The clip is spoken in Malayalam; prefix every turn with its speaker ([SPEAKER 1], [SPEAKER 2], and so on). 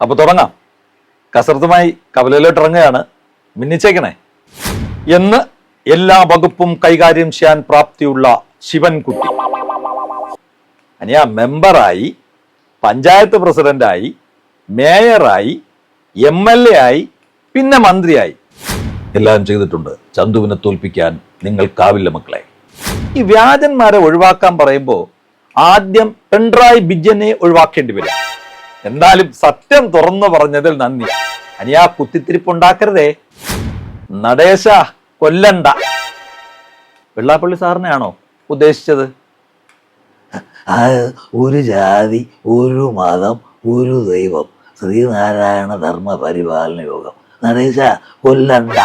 [SPEAKER 1] അപ്പൊ തുടങ്ങാം. കസർത്തുമായി കവലയിലോട്ട് ഇറങ്ങുകയാണ്. മിന്നിച്ചേക്കണേ. എന്ന് എല്ലാ വകുപ്പും കൈകാര്യം ചെയ്യാൻ പ്രാപ്തിയുള്ള ശിവൻകുട്ടി. അനിയ മെമ്പറായി പഞ്ചായത്ത് പ്രസിഡന്റായി മേയറായി എം എൽ എ ആയി പിന്നെ മന്ത്രിയായി. എല്ലാം ചെയ്തിട്ടുണ്ട്. ചന്തുവിനെ തോൽപ്പിക്കാൻ നിങ്ങൾക്കാവില്ല മക്കളെ. ഈ വ്യാജന്മാരെ ഒഴിവാക്കാൻ പറയുമ്പോൾ ആദ്യം പിണറായി ബിജനെ ഒഴിവാക്കേണ്ടി വരും. എന്നാലും സത്യം തുറന്നു പറഞ്ഞതിൽ നന്ദി. അനി ആ കുത്തിത്തിരിപ്പുണ്ടാക്കരുതേ. നടേശ കൊല്ലണ്ട. വെള്ളാപ്പള്ളി സാറിനെയാണോ ഉദ്ദേശിച്ചത്?
[SPEAKER 2] ഒരു ജാതി ഒരു മതം ഒരു ദൈവം. ശ്രീനാരായണ ധർമ്മ പരിപാലന യോഗം. നടേശ കൊല്ലണ്ട.